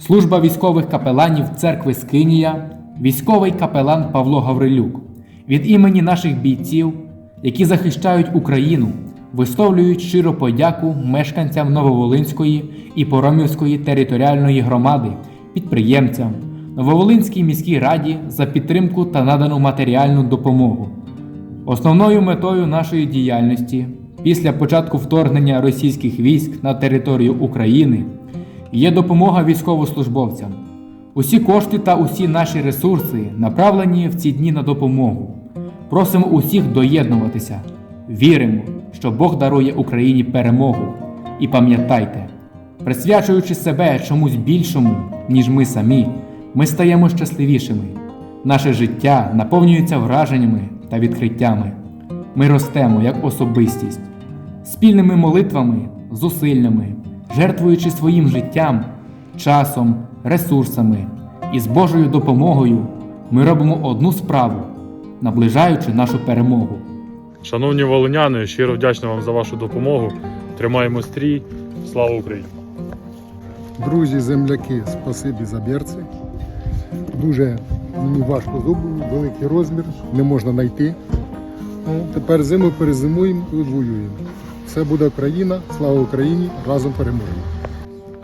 Служба військових капеланів церкви Скинія, військовий капелан Павло Гаврилюк. Від імені наших бійців, які захищають Україну, висловлюють щиро подяку мешканцям Нововолинської і Поромівської територіальної громади, підприємцям, Нововолинській міській раді за підтримку та надану матеріальну допомогу. Основною метою нашої діяльності після початку вторгнення російських військ на територію України є допомога військовослужбовцям. Усі кошти та усі наші ресурси направлені в ці дні на допомогу. Просимо усіх доєднуватися. Віримо, що Бог дарує Україні перемогу. І пам'ятайте, присвячуючи себе чомусь більшому, ніж ми самі, ми стаємо щасливішими. Наше життя наповнюється враженнями та відкриттями. Ми ростемо як особистість, спільними молитвами, зусиллями, жертвуючи своїм життям, часом, ресурсами і з Божою допомогою ми робимо одну справу, наближаючи нашу перемогу. Шановні волиняни, щиро вдячний вам за вашу допомогу. Тримаємо стрій. Слава Україні! Друзі, земляки, спасибі за берці. Дуже мені важко з великий розмір, не можна знайти. Ну, тепер зиму перезимуємо і воюємо. Все буде Україна, слава Україні, разом переможемо.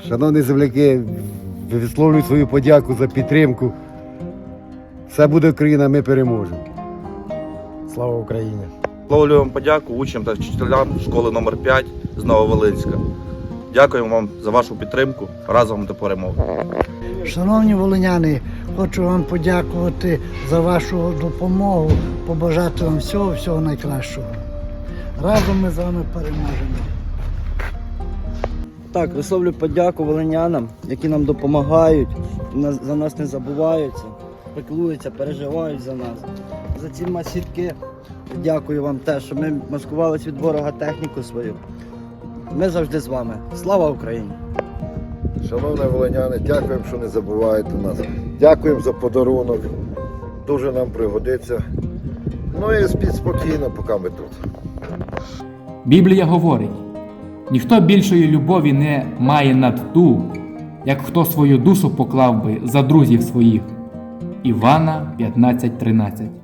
Шановні земляки, висловлюю свою подяку за підтримку. Все буде Україна, ми переможемо. Слава Україні! Висловлюю вам подяку учням та вчителям школи номер 5 з Нововолинська. Дякуємо вам за вашу підтримку. Разом до перемоги. Шановні волиняни, хочу вам подякувати за вашу допомогу, побажати вам всього, всього найкращого. Разом ми з вами переможемо. Так, висловлю подяку волинянам, які нам допомагають, за нас не забуваються, пеклуються, переживають за нас. За ці масітки дякую вам теж, що ми маскувалися від ворога техніку свою. Ми завжди з вами. Слава Україні! Шановні волиняни, дякуємо, що не забуваєте нас. Дякуємо за подарунок. Дуже нам пригодиться. Ну і спіть спокійно, поки ми тут. Біблія говорить: ніхто більшої любові не має над ту, як хто свою душу поклав би за друзів своїх. Івана 15.13